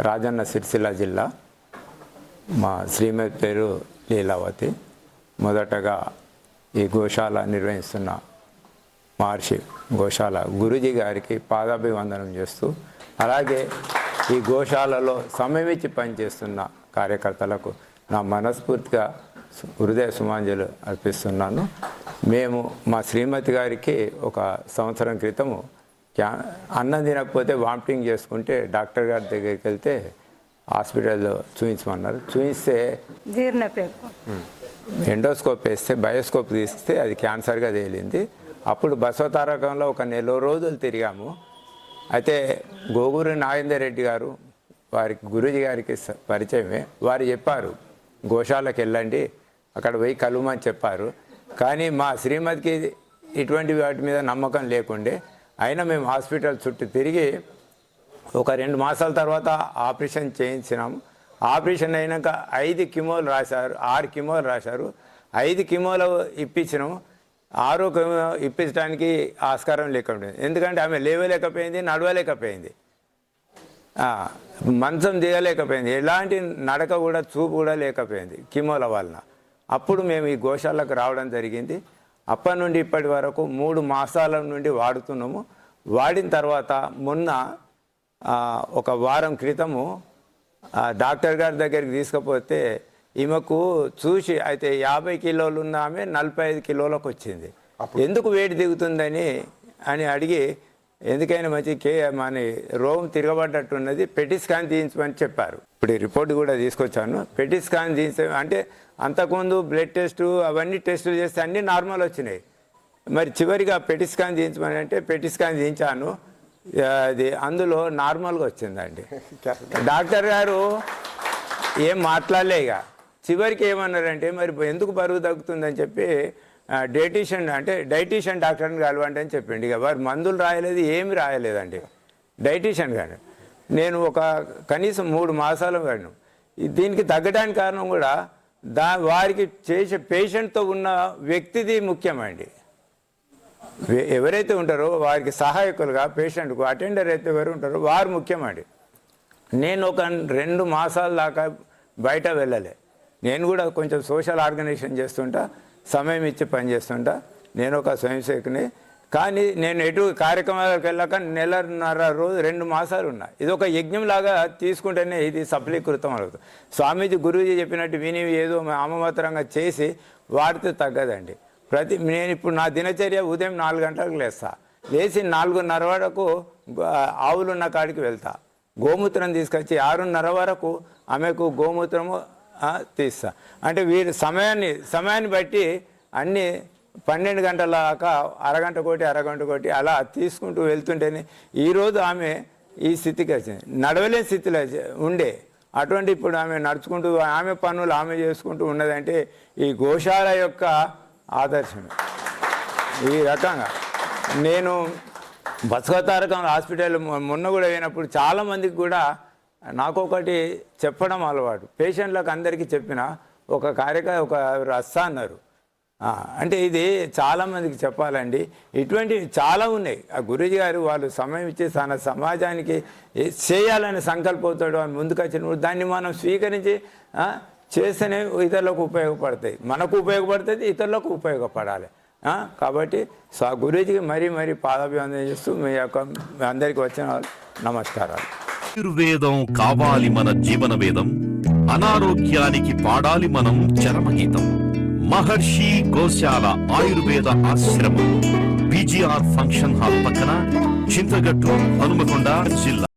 రాజన్న సిరిసిల్ల జిల్లా. మా శ్రీమతి పేరు లీలావతి. మొదటగా ఈ గోశాల నిర్వహిస్తున్న మహర్షి గోశాల గురుజీ గారికి పాదాభివందనం చేస్తూ అలాగే ఈ గోశాలలో సమయమిచ్చి పనిచేస్తున్న కార్యకర్తలకు నా మనస్ఫూర్తిగా హృదయ సుమాంజలు అర్పిస్తున్నాను. మేము మా శ్రీమతి గారికి ఒక సంవత్సరం క్రితము అన్నం తినకపోతే వామిటింగ్ చేసుకుంటే డాక్టర్ గారి దగ్గరికి వెళ్తే హాస్పిటల్లో చూపించమన్నారు చూపిస్తే ఎండోస్కోప్ వేస్తే బయోస్కోప్ తీస్తే అది క్యాన్సర్గా తేలింది. అప్పుడు బసవతారకంలో ఒక నెల రోజులు తిరిగాము. అయితే గోగూరి నాగేందర్ రెడ్డి గారు వారికి గురూజీ గారికి పరిచయమే. వారు చెప్పారు గోశాలకు వెళ్ళండి అక్కడ పోయి కలుమని చెప్పారు. కానీ మా శ్రీమతికి ఇటువంటి వాటి మీద నమ్మకం లేకుండే అయినా మేము హాస్పిటల్ చుట్టూ తిరిగి ఒక రెండు మాసాల తర్వాత ఆపరేషన్ చేయించినాము. ఆపరేషన్ అయినాక ఐదు కిమోలు రాశారు ఆరు కిమోలు రాశారు. ఐదు కిమోలు ఇప్పించినాము. ఆరు కిమో ఇప్పించడానికి ఆస్కారం లేకుండా ఎందుకంటే ఆమె లేవలేకపోయింది నడవలేకపోయింది. మంచం దిగలేకపోయింది. ఎలాంటి నడక కూడా చూపు కూడా లేకపోయింది కిమోల వలన. అప్పుడు మేము ఈ గోశాలకు రావడం జరిగింది. అప్పటి నుండి ఇప్పటి వరకు మూడు మాసాల నుండి వాడుతున్నాము. వాడిన తర్వాత మొన్న ఒక వారం క్రితము డాక్టర్ గారి దగ్గరికి తీసుకుపోతే ఈమెకు చూసి అయితే యాభై కిలోలు ఉన్న ఆమె నలభై ఐదు కిలోలకు వచ్చింది. ఎందుకు వేడి దిగుతుందని అని అడిగి ఎందుకైనా మంచి కే మన రోగం తిరగబడ్డట్టున్నది పెట్టి స్కాన్ తీయించమని చెప్పారు. ఇప్పుడు ఈ రిపోర్ట్ కూడా తీసుకొచ్చాను. పెట్టి స్కాన్ తీయించ అంటే అంతకుముందు బ్లడ్ టెస్ట్ అవన్నీ టెస్టులు చేస్తే అన్నీ నార్మల్ వచ్చినాయి. మరి చివరిగా పెట్టి స్కాన్ తీయించమని అంటే పెట్టి స్కాన్ తీయించాను ఆ, అది అందులో నార్మల్గా వచ్చిందండి. డాక్టర్ గారు ఏం మాట్లాడలే ఇక. చివరికి ఏమన్నారంటే మరి ఎందుకు బరువు తగ్గుతుందని చెప్పి డైటీషియన్ అంటే డైటీషియన్ డాక్టర్ని కలవండి అని చెప్పిండి. ఇక వారు మందులు రాయలేదు ఏమి రాయలేదండి. డైటీషియన్ గారు. నేను ఒక కనీసం మూడు మాసాలు వాడిను. ఈ- దీనికి తగ్గడానికి కారణం కూడా దా వారికి చేసే పేషెంట్తో ఉన్న వ్యక్తిది ముఖ్యమండి. ఎవరైతే ఉంటారో వారికి సహాయకులుగా పేషెంట్కు అటెండర్ అయితే ఎవరు ఉంటారో వారు ముఖ్యమండి. నేను ఒక రెండు మాసాల దాకా బయట వెళ్ళలే. నేను కూడా కొంచెం సోషల్ ఆర్గనైజేషన్ చేస్తుంటా సమయం ఇచ్చి పనిచేస్తుంటా. నేను ఒక స్వయంసేవకుని కానీ నేను ఎటు కార్యక్రమాలకు వెళ్ళాక నెలన్నర రోజు రెండు మాసాలు ఉన్నా. ఇది ఒక యజ్ఞంలాగా తీసుకుంటేనే ఇది సఫలీకృతం అవుతుంది. స్వామీజీ గురూజీ చెప్పినట్టు విని ఏదో ఆమమాత్రంగా చేసి వాడితే తగ్గదండి. ప్రతి నేను ఇప్పుడు నా దినచర్య ఉదయం నాలుగు గంటలకు లేస్తా. లేచి నాలుగున్నర వరకు ఆవులున్న కాడికి వెళ్తా. గోమూత్రం తీసుకొచ్చి ఆరున్నర వరకు ఆమెకు గోమూత్రము తీస్తా. అంటే వీరి సమయాన్ని సమయాన్ని బట్టి అన్నీ పన్నెండు గంటల దాకా అరగంట కోటి అరగంట కోటి అలా తీసుకుంటూ వెళ్తుంటేనే ఈరోజు ఆమె ఈ స్థితికి వచ్చింది. నడవలేని స్థితిలో ఉండే. అటువంటి ఇప్పుడు ఆమె నడుచుకుంటూ ఆమె పనులు ఆమె చేసుకుంటూ ఉన్నదంటే ఈ గోశాల యొక్క ఆదర్శమే. ఈ రకంగా నేను బసవతారకం హాస్పిటల్ మొన్న కూడా పోయినప్పుడు చాలామందికి కూడా నాకు ఒకటి చెప్పడం అలవాటు. పేషెంట్లకు అందరికీ చెప్పిన ఒక కార్యక్రమ ఒక రస్సా అన్నారు. అంటే ఇది చాలామందికి చెప్పాలండి. ఇటువంటివి చాలా ఉన్నాయి. ఆ గురూజీ గారు వాళ్ళు సమయం ఇచ్చి తన సమాజానికి చేయాలని సంకల్పంతో అని ముందుకొచ్చినప్పుడు దాన్ని మనం స్వీకరించి చేస్తేనే ఇతరులకు ఉపయోగపడతాయి. మనకు ఉపయోగపడుతుంది ఇతరులకు ఉపయోగపడాలి. కాబట్టి సో గురూజీకి మరీ మరీ పాదాభివందనం చేస్తూ మీ యొక్క అందరికీ వచ్చిన నమస్కారాలు. ఆయుర్వేదం కావాలి మన జీవన వేదం అనారోగ్యానికి పాడాలి మనం చరమగీతం. మహర్షి గోశాల ఆయుర్వేద ఆశ్రమం పిజిఆర్ ఫంక్షన్ హాల్ పక్కన చింతగట్టు హనుమకొండ జిల్లా